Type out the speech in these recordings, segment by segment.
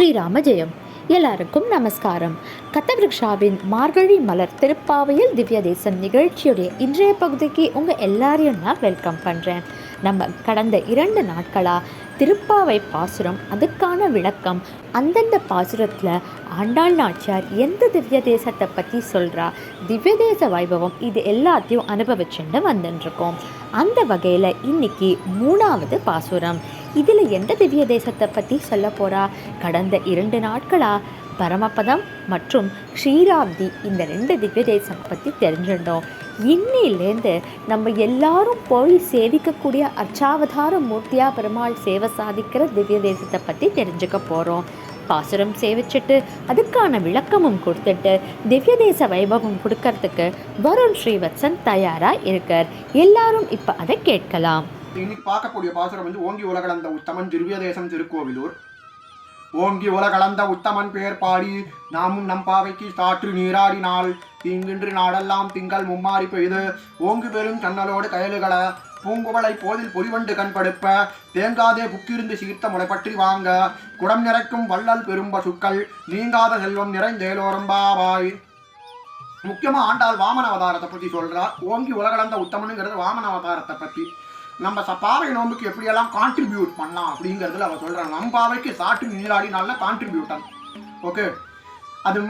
ஸ்ரீராம ஜெயம் எல்லாருக்கும் நமஸ்காரம். கத்தவிருக்ஷாவின் மார்கழி மலர் திருப்பாவையில் திவ்ய தேசம் நிகழ்ச்சியுடைய இன்றைய பகுதிக்கு உங்கள் எல்லாரையும் நான் வெல்கம் பண்ணுறேன் நம்ம கடந்த இரண்டு நாட்களாக திருப்பாவை பாசுரம் அதுக்கான விளக்கம் அந்தந்த பாசுரத்தில் ஆண்டாள் நாச்சியார் எந்த திவ்ய தேசத்தை பற்றி சொல்கிறா திவ்ய தேச வைபவம் இது எல்லாத்தையும் அனுபவிச்சுட்டு வந்துட்டுருக்கோம் அந்த வகையில் இன்னைக்கு மூணாவது பாசுரம். இதில் எந்த திவ்ய தேசத்தை பற்றி சொல்ல போகிறா கடந்த இரண்டு நாட்களாக பரமபதம் மற்றும் ஸ்ரீராப்தி இந்த ரெண்டு திவ்ய தேசம் பற்றி தெரிஞ்சிருந்தோம். இன்னிலேருந்து நம்ம எல்லாரும் போய் சேவிக்கக்கூடிய அர்ச்சாவதார மூர்த்தியா பெருமாள் சேவை சாதிக்கிற திவ்ய தேசத்தை பற்றி தெரிஞ்சுக்க போகிறோம் பாசுரம் சேவிச்சுட்டு அதுக்கான விளக்கமும் கொடுத்துட்டு திவ்ய தேச வைபவம் கொடுக்கறதுக்கு வருண் ஸ்ரீவத்சன் தயாராக இருக்கார். எல்லாரும் இப்போ அதை கேட்கலாம். இன்னைக்கு பார்க்கக்கூடிய பாசுரம் வந்து ஓங்கி உலகளந்த உத்தமன் திருவியதேசம் திருக்கோவிலூர். ஓங்கி உலகளந்த உத்தமன் பெயர் பாடி நாமும் நம் பாவைக்கு சாற்று நீராடினால் இங்கின்று நாடெல்லாம் திங்கள் மும்மாறி பெய்து. ஓங்கி பெரும் சன்னலோடு கயலுகள பூங்குவளை போதில் பொறிவண்டு கண்படுப்ப. தேங்காதே புக்கிருந்து சீர்த்த முளைப்பற்றி வாங்க. குடம் நிறைக்கும் வள்ளல் பெரும் பசுக்கள் நீங்காத செல்வம் நிறைந்தேலோரம்பாவாய் முக்கியமாக ஆண்டாள் வாமன அவதாரத்தை பற்றி சொல்கிறார் ஓங்கி உலகளந்த உத்தமனுங்கிறது வாமன அவதாரத்தை பற்றி நம்ம பாவை நோம்புக்கு எப்படியெல்லாம் கான்ட்ரிபியூட் பண்ணலாம் அப்படிங்கிறதுல அவ சொல்றாங்க நம்ம பாவைக்கு நீராடி நீராடினால கான்ட்ரிபியூட்டன் ஓகே அது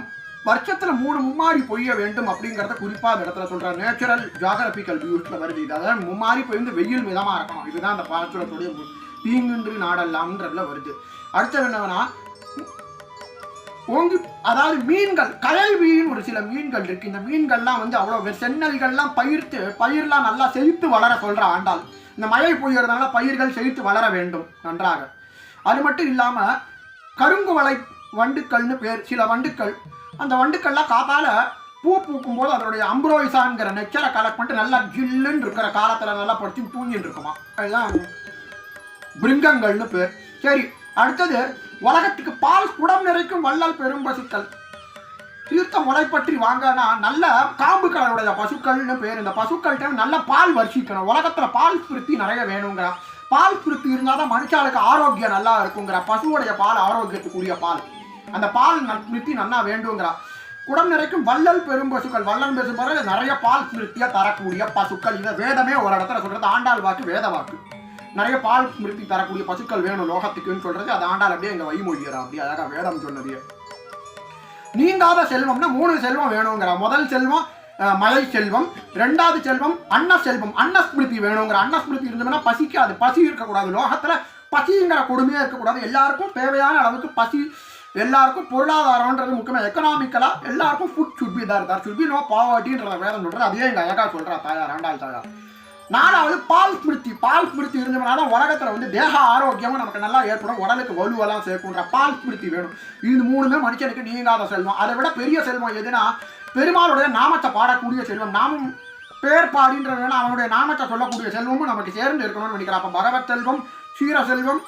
வருஷத்தில் மூணு மும்மாரி பொய்ய வேண்டும் அப்படிங்கிறத குறிப்பாக அந்த இடத்துல சொல்றாங்க நேச்சுரல் ஜாகிரபிக்கல் வியூஸில் வருது. இது அதாவது மும்மாரி பொய்ந்து வெயில் மிதமாக இருக்கணும். இதுதான் அந்த பாசுரத்துடைய மு- தீங்குன்று நாடெல்லாம்ன்றதுல வருது. அடுத்தது என்னன்னா ஓங்கி அதாவது மீன்கள் கடல் மீன் ஒரு சில மீன்கள் இருக்கு. இந்த மீன்கள்லாம் வந்து அவ்வளோ சென்னல்கள்லாம் பயிர்த்து பயிர்லாம் நல்லா செழித்து வளர சொல்ற ஆண்டாள். இந்த மழை பொய்யறதுனால பயிர்கள் செழித்து வளர வேண்டும் நன்றாக. அது மட்டும் இல்லாம கருங்குவளை வண்டுக்கள்னு பேர் சில வண்டுக்கள் அந்த வண்டுக்கள்லாம் காத்தால பூ பூக்கும் போது அதனுடைய அம்ப்ரோய்சாங்கிற நெச்சரை கலெக்ட் பண்ணிட்டு நல்லா ஜில்லுன்னு இருக்கிற காலத்தில் நல்லா படுத்து தூங்கிட்டு இருக்குமா. அதுதான் பிருங்கங்கள்னு பேர். சரி அடுத்தது உலகத்துக்கு பால் குடம் நிறைக்கும் வள்ளல் பெரும் பசுக்கள். தீர்த்த முளை பற்றி வாங்கினா நல்ல காம்புகளுடைய பசுக்கள்னு பேர். இந்த பசுக்கள்கிட்ட நல்ல பால் வர்ஷிக்கணும். உலகத்தில் பால் ஸ்பிருத்தி நிறைய வேணுங்கிறா. பால் ஸ்பிருத்தி இருந்தால் தான் மனுஷாளுக்கு ஆரோக்கியம் நல்லா இருக்குங்கிற. பசுவுடைய பால் ஆரோக்கியத்துக்குரிய பால். அந்த பால் ந- நல்லா வேண்டுங்கிறா. குடம் நிறைக்கும் வள்ளல் பெரும் பசுக்கள். வள்ளல் பெரும் நிறைய பால் ஸ்மிருத்தியா தரக்கூடிய பசுக்கள். இதை வேதமே ஒரு இடத்துல சொல்கிறது ஆண்டாள் வாக்கு வேத வாக்கு. நிறைய பால் ஸ்மிருதி தரக்கூடிய பசுக்கள் வேணும் லோகத்துக்குன்னு சொல்றது அது ஆண்டால் அப்படியே எங்க வைமொழியரா அப்படியே அழகா வேதம் சொன்னது நீங்காத செல்வம்னா மூணு செல்வம் வேணுங்கிற. முதல் செல்வம் மலை செல்வம். ரெண்டாவது செல்வம் அன்ன செல்வம். அன்னஸ்மிருதி வேணுங்கிற. அன்னஸ்மிருதி இருந்தோம்னா பசிக்காது. பசி இருக்கக்கூடாது. லோகத்துல பசிங்கிற கொடுமையே இருக்கக்கூடாது. எல்லாருக்கும் தேவையான அளவுக்கு பசி எல்லாருக்கும் பொருளாதாரம்ன்றது முக்கியமாக எக்கனாமிக்கலா எல்லாருக்கும் ஃபுட் சுட்பி தான் இருந்தார் சுட்பி நோ பாவர்ட்டின்றத வேதம் சொல்றது. அதே எங்க அழகா சொல்றா தாயார் ஆண்டாள் தாயார். நாலாவது பால் ஸ்மிருதி பால் ஸ்மிருதி இருந்தவனால உலகத்தில் வந்து தேக ஆரோக்கியமும் நமக்கு நல்லா ஏற்படும். உடலுக்கு வலுவெல்லாம் சேர்க்குன்ற பால் ஸ்மிருதி வேணும். இது மூணுமே மனுஷனுக்கு நீங்காத செல்வம். அதை விட பெரிய செல்வம் எதுனா பெருமாளுடைய நாமத்தை பாடக்கூடிய செல்வம். நாமும் பேர் பாடின்றதுனால அவனுடைய நாமத்தை சொல்லக்கூடிய செல்வமும் நமக்கு சேர்ந்து இருக்கணும்னு நினைக்கிறேன். அப்போ பகவத் செல்வம் சீர செல்வம்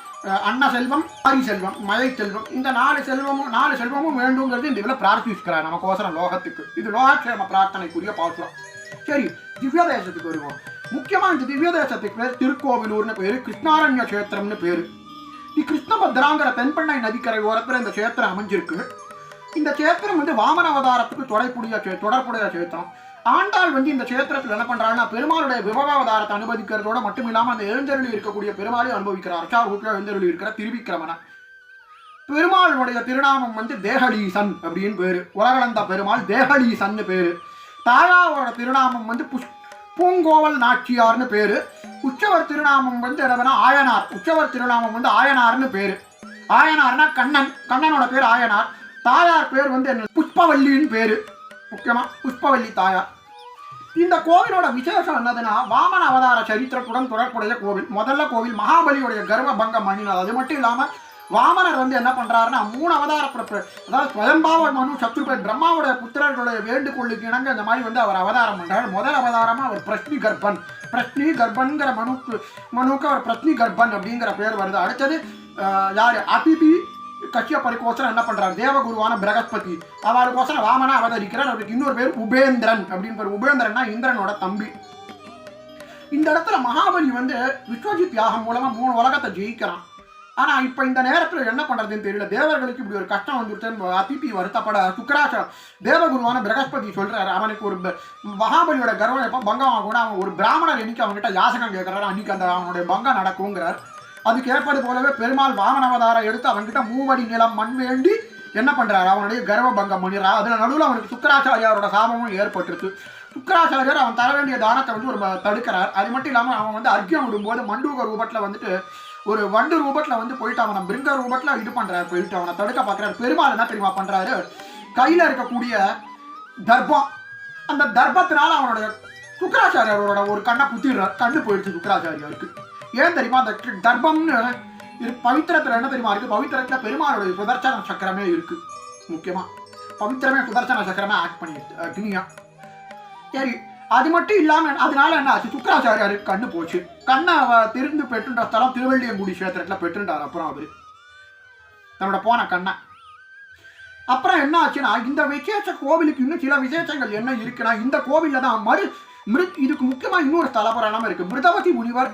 அன்ன செல்வம் ஆரி செல்வம் மழை செல்வம். இந்த நாலு செல்வமும் நாலு செல்வமும் வேண்டுங்கிறது இந்த இதில் பிரார்த்திக்கிறார் நமக்கோசரம் லோகத்துக்கு. இது லோகக்ஷேம பிரார்த்தனைக்குரிய பாசுரம். சரி திவ்ய தேசத்துக்கு வருவோம். முக்கியமா இந்த திவ்ய தேசத்துக்கு பேர் திருக்கோவிலூர்னு பேரு கிருஷ்ணாரண்ய கஷேத்திரம்னு பேரு. இது கிருஷ்ணபத்ராங்கிற தென்பெண்ணை நதிக்கரை ஓரத்தில் இந்த கஷேத்திரம் அமைஞ்சிருக்கு. இந்த கஷேத்திரம் வந்து வாமன அவதாரத்துக்கு தொடர்புடைய தொடர்புடைய கஷேத்திரம். ஆண்டாள் வந்து இந்த கஷேத்திரத்தில் என்ன பண்ணுறாங்கன்னா பெருமாளுடைய விபவாவதாரத்தை அனுமதிக்கிறதோட மட்டும் இல்லாமல் அந்த எழுந்தருளி இருக்கக்கூடிய பெருமாளையும் அனுபவிக்கிறார். அச்சார் ரூபில் எழுந்தருளி இருக்கிற திருவிக்கிரமனை. பெருமாளுடைய திருநாமம் வந்து தேகலீசன் அப்படின்னு பேரு. உலகளந்த பெருமாள் தேகலீசன்னு பேரு. தாயாவோட திருநாமம் வந்து புஷ் பூங்கோவல் நாச்சியார்னு பேரு. உற்சவர் திருநாமம் வந்து என்னதுன்னா ஆயனார். உற்சவர் திருநாமம் வந்து ஆயனார்னு பேரு. ஆயனார்னா கண்ணன். கண்ணனோட பேர் ஆயனார். தாயார் பேர் வந்து என்ன? புஷ்பவல்லின்னு பேரு. முக்கியமா புஷ்பவல்லி தாயார். இந்த கோவிலோட விசேஷம் என்னதுன்னா வாமன அவதார சரித்திரத்துடன் தொடர்புடைய கோவில். முதல்ல கோவில் மகாபலியுடைய கர்வ பங்கம் பண்ணினது அது மட்டும் இல்லாமல் வாமனர் வந்து என்ன பண்றாருன்னா மூணு அவதார அதாவது ஸ்வயம்பாவ மனு சத்ருபன் பிரம்மாவுடைய புத்திரர்களுடைய வேண்டுகோளுக்கு இணங்க இந்த மாதிரி வந்து அவர் அவதாரம் பண்றாரு. முதல் அவதாரமா அவர் பிரஷ்னி கர்ப்பன். பிரஷ்னி கர்ப்பன்கிற மனுக்கு மனுக்கு அவர் பிரஷ்னி கர்ப்பன் அப்படிங்கிற பேர் வருது. அடுத்தது யார்? அபிபி அதிதி கஷ்யப்பருக்கோசரம் என்ன பண்றாரு? தேவகுருவான பிரகஸ்பதி. அவருக்கோசரம் வாமனா அவதரிக்கிறார். அவருக்கு இன்னொரு பேர் உபேந்திரன் அப்படின்னு பேர். உபேந்திரன்னா இந்திரனோட தம்பி. இந்த இடத்துல மகாபலி வந்து விஸ்வஜித் யாகம் மூலமா மூணு உலகத்தை ஜெயிக்கிறான். ஆனா இப்ப இந்த நேரத்துல என்ன பண்றதுன்னு தெரியல. தேவர்களுக்கு இப்படி ஒரு கஷ்டம் வந்துருச்சுன்னு அதிபி வருத்தப்பட சுக்கராச்சாரம் தேவகுருவான பிரகஸ்பதி சொல்றாரு. அவனுக்கு ஒரு மகாபலியோட கர்வம் எப்ப பங்கம் கூட அவன் ஒரு பிராமணர் இன்னைக்கு அவன்கிட்ட யாசகம் கேட்கறாரு அன்னைக்கு அந்த அவனுடைய பங்கம் நடக்குங்கிறார். அதுக்கு ஏற்பது போலவே பெருமாள் வாமன அவதாரம் எடுத்து அவன்கிட்ட மூவடி நிலம் மண் வேண்டி என்ன பண்றாரு? அவனுடைய கர்வ பங்கம் பண்ணிடுறா. அதுல நடுவில் அவனுக்கு சுக்கராச்சாரியாரோட சாபமும் ஏற்பட்டிருக்கு சுக்கராச்சாரியர் அவன் தர வேண்டிய தானத்தை வந்து ஒரு தடுக்கிறார். அது மட்டும் இல்லாமல் அவன் வந்து அர்க்கியம் விடும்போது மண்டூக ரூபத்தில் வந்துட்டு ஒரு வண்டு ரூபத்துல வந்து போயிட்டு அவனை பிருங்க ரூபத்துல இது பண்றாரு போயிட்டு அவனை தடுக்க பார்க்கறாரு. பெருமாள் என்ன தெரியுமா பண்றாரு? கையில இருக்கக்கூடிய தர்ப்பம் அந்த தர்ப்பத்தினால அவனோட சுக்கராச்சாரியரோட ஒரு கண்ணை குத்திடுறார் கண்ணு போயிடுச்சு சுக்கராச்சாரியாருக்கு ஏன் தெரியுமா? அந்த கி- தர்ப்பம்னு இது பவித்திரத்துல என்ன தெரியுமா இருக்கு? பவித்திரத்துல பெருமாளுடைய சுதர்சன சக்கரமே இருக்கு முக்கியமா. பவித்திரமே சுதர்சன சக்கரமே ஆக்ட் பண்ணிடுச்சு அக்னியா. சரி அது மட்டும் இல்லாமல் அதனால என்ன ஆச்சு? சுக்கராச்சாரியாரு கண்ணு போச்சு. கண்ணை அவ திருந்து பெற்றுண்ட ஸ்தலம் திருவள்ளியங்குடி கஷேத்திரத்துல பெற்றுண்டார். அப்புறம் அவர். தன்னோட போன கண்ணை. அப்புறம் என்ன ஆச்சுன்னா இந்த விசேஷ கோவிலுக்கு இன்னும் சில விசேஷங்கள் என்ன இருக்குன்னா இந்த கோவிலில் தான் மறு மிருத் இதுக்கு முக்கியமாக இன்னொரு தலபுராணம் இருக்குது மிருதவசி முனிவர்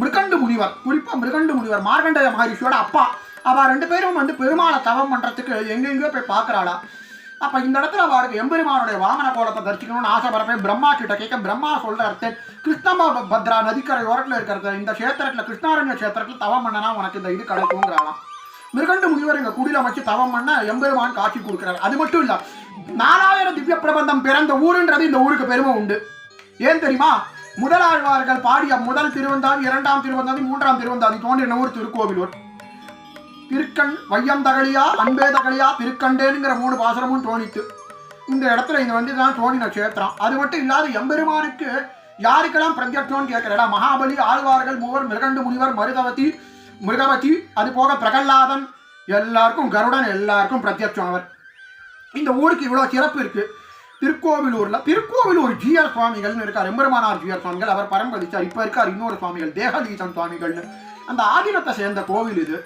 மிருகண்டு முனிவர் குறிப்பாக மிருகண்டு முனிவர் மார்கண்டய மகரிஷியோட அப்பா. அவள் ரெண்டு பேரும் வந்து பெருமாளை தவம் பண்ணுறதுக்கு எங்கெங்கேயோ போய் பார்க்குறாளா. அப்ப இந்த இடத்துல அவருக்கு எம்பெருமானுடைய வாமன கோலத்தை தரிசிக்கணும்னு ஆசைப்படுறப்ப பிரம்மா கிட்ட கேட்க பிரம்மா சொல்றாரு கிருஷ்ணமா பத்ரா நதிக்கரை ஓரத்தில் இருக்கிறது இந்த கஷேத்திரத்துல கிருஷ்ணாரண்ய கஷேத்திரத்துல தவம் பண்ணனா உனக்கு இந்த இது கிடைக்குங்கிறாளாம் மிருகண்டு முனிவர் எங்க குடியில வச்சு தவம் பண்ண எம்பெருமான் காட்சி கொடுக்கிறார். அது மட்டும் இல்ல நாலாயிரம் திவ்ய பிரபந்தம் பிறந்த ஊருன்றது இந்த ஊருக்கு பெருமை உண்டு. ஏன் தெரியுமா? முதலாழ்வார்கள் பாடிய முதல் திருவந்தாதி இரண்டாம் திருவந்தாதி மூன்றாம் திருவந்தாதி தோன்றின ஊர் திருக்கோவிலூர். திருக்கண் வையம் தகழியா அன்பே தகழியா திருக்கண்டேனுங்கிற மூணு பாசனமும் தோணித்து இந்த இடத்துல இது வந்து தான் தோணின கஷேத்திரம். அது மட்டும் இல்லாத எம்பெருமானுக்கு யாருக்கெல்லாம் பிரத்யட்சம்னு கேட்கிறடா மகாபலி ஆழ்வார்கள் மூவர் மிருகண்டு முனிவர் மருதவதி மிருகவதி அது போக பிரகல்லாதன். எல்லாருக்கும் கருடன் எல்லாருக்கும் பிரத்யட்சம் அவர். இந்த ஊருக்கு இவ்வளோ சிறப்பு இருக்குது திருக்கோவிலூரில் திருக்கோவிலூர் ஜிஆர் சுவாமிகள்னு இருக்கார். எம்பெருமானார் ஜிஆர் சுவாமிகள். அவர் பரம்பதிச்சார் இப்போ இருக்கார் இன்னொரு சுவாமிகள் தேகதீசன் சுவாமிகள்னு. அந்த ஆதீனத்தை சேர்ந்த கோவில் இது.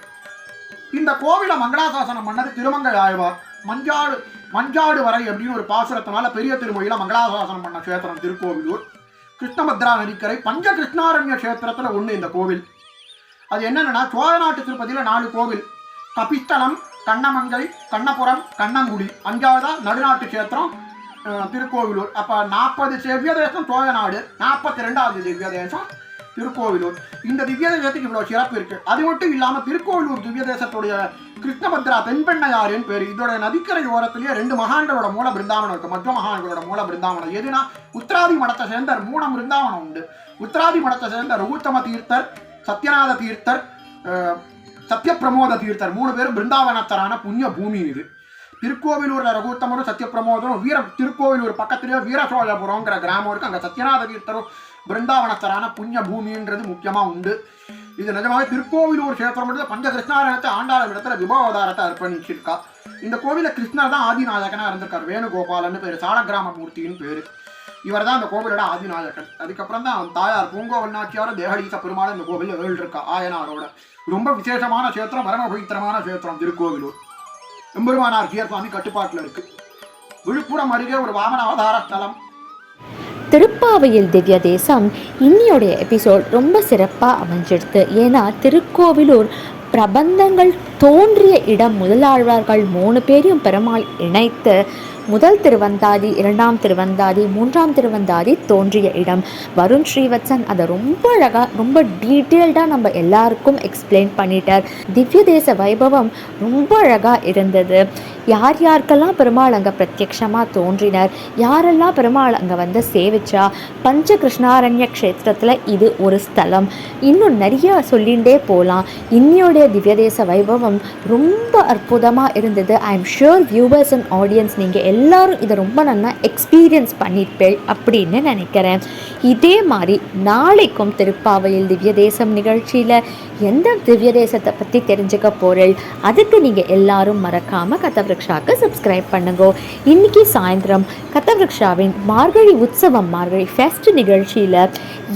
இந்த கோவிலை மங்களாசாசனம் பண்ணது திருமங்கல் ஆழ்வார் மஞ்சாடு மஞ்சாடு வரை அப்படின்னு ஒரு பாசுரத்தினால பெரிய திருமொழியில மங்களாசாசனம் பண்ண கஷேத்திரம் திருக்கோவிலூர். கிருஷ்ணபத்ரா நதிக்கரை பஞ்ச கிருஷ்ணாரண்ய கஷேத்திரத்துல ஒண்ணு இந்த கோவில். அது என்னன்னா சோழ நாட்டு திருப்பதியில நாலு கோவில். கபிஸ்தலம் கண்ணமங்கை கண்ணபுரம் கண்ணங்குடி. அஞ்சாவதா நடுநாட்டு கஷேத்திரம் திருக்கோவிலூர். அப்ப நாற்பது செவ்விய தேசம் சோழ நாடு நாற்பத்தி ரெண்டாவது செவ்விய தேசம் திருக்கோவிலூர். இந்த திவ்ய தேசத்துக்கு இவ்வளவு சிறப்பு இருக்கு. அது மட்டும் இல்லாம திருக்கோவிலூர் திவ்ய தேசத்துடைய கிருஷ்ணபத்ரா தென்பெண்ணையாரின் பேர். இதோட நதிக்கரை ஓரத்திலேயே ரெண்டு மகான்களோட மூல பிருந்தாவனம் இருக்கு. மத்திய மகான்களோட மூல பிருந்தாவனம். எதுனா உத்தராதி மடத்தை சேர்ந்த மூணு பிருந்தாவனம் உண்டு. உத்தராதி மடத்தை சேர்ந்த ரகுத்தம தீர்த்தர் சத்யநாத தீர்த்தர் அஹ், சத்யப்பிரமோத தீர்த்தர். மூணு பேரும் பிருந்தாவனத்தரான புண்ணிய பூமி இது. திருக்கோவிலூர்ல ரகுத்தமரும் சத்யப்பிரமோதரும் வீர திருக்கோவிலூர் பக்கத்திலேயே வீரசோழபுரம்ங்கிற கிராமம் இருக்கு. அங்க சத்யநாத தீர்த்தரும் பிருந்தாவனத்தரான புண்ணிய பூமின்றது முக்கியமாக உண்டு. இது நிஜமாவே திருக்கோவிலூர் கஷேத்திரம் மட்டும் பஞ்ச கிருஷ்ணாரணத்தை ஆண்டாள இடத்துல விபாவதாரத்தை அர்ப்பணிச்சிருக்கா. இந்த கோவில கிருஷ்ணர் தான் ஆதிநாயகனா இருந்திருக்கார். வேணுகோபாலன்னு பேர் சாலகிராம மூர்த்தின்னு பேர். இவர் தான் இந்த கோவிலோட ஆதிநாயகன். அதுக்கப்புறம் தான் தாயார் பூங்கோவல் நாச்சியார் தேகடீச பெருமாள் இந்த கோவிலில் வேல் ஆயனாரோட. ரொம்ப விசேஷமான கஷேத்திரம் பரமபவித்திரமான கஷேத்திரம் திருக்கோவிலூர். எம்பெருமானார் ஜியர் சுவாமி கட்டுப்பாட்டில் இருக்கு. விழுப்புரம் அருகே ஒரு வாமன அவதார ஸ்தலம். திருப்பாவையில் திவ்ய தேசம் இன்னியோடைய எபிசோட் ரொம்ப சிறப்பாக அமைஞ்சிடுது ஏன்னா திருக்கோவிலூர் பிரபந்தங்கள் தோன்றிய இடம் முதலாழ்வார்கள் மூணு பேரையும் பெருமாள் இணைத்து முதல் திருவந்தாதி இரண்டாம் திருவந்தாதி மூன்றாம் திருவந்தாதி தோன்றிய இடம். வருண் ஸ்ரீவத்சன் அதை ரொம்ப அழகாக ரொம்ப டீட்டெயில்டாக நம்ம எல்லாருக்கும் எக்ஸ்பிளைன் பண்ணிட்டார். திவ்ய தேச வைபவம் ரொம்ப அழகாக இருந்தது. யார் யாருக்கெல்லாம் பெருமாள் அங்கே பிரத்யக்ஷமாக தோன்றினர்? யாரெல்லாம் பெருமாள் அங்கே வந்து சேவிச்சா? பஞ்ச கிருஷ்ணாரண்ய க்ஷேத்திரத்தில் இது ஒரு ஸ்தலம். இன்னும் நிறைய சொல்லிகிட்டே போகலாம் இன்னியோடைய திவ்யதேச வைபவம் ரொம்ப அற்புதமாக இருந்தது. I am sure viewers and audience நீங்கள் எல்லாரும் இதை ரொம்ப நல்லா எக்ஸ்பீரியன்ஸ் பண்ணியிருப்பேள் அப்படின்னு நினைக்கிறேன். இதே மாதிரி நாளைக்கும் திருப்பாவையில் திவ்ய தேசம் நிகழ்ச்சியில் எந்த திவ்ய தேசத்தை பற்றி தெரிஞ்சுக்க போகிறேள் அதுக்கு நீங்கள் எல்லாரும் மறக்காமல் கதவிருக்ஷாவுக்கு சப்ஸ்கிரைப் பண்ணுங்க. இன்னைக்கு சாயந்தரம் கதவிருக்ஷாவின் மார்கழி உற்சவம் மார்கழி ஃபெஸ்ட் நிகழ்ச்சியில்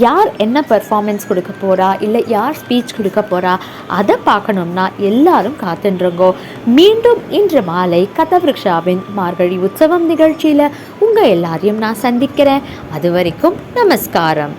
யார் என்ன பெர்ஃபார்மன்ஸ் கொடுக்க போகிறா இல்லை யார் ஸ்பீச் கொடுக்க போகிறா அதை பார்க்கணும்னா எல்லாரும் காத்துன்றங்கோ. மீண்டும் இன்று மாலை கதவிருக்ஷாவின் மார்கழி உற்சவம் நிகழ்ச்சியில் உங்கள் எல்லாரையும் நான் சந்திக்கிறேன். அது வரைக்கும் நமஸ்காரம்.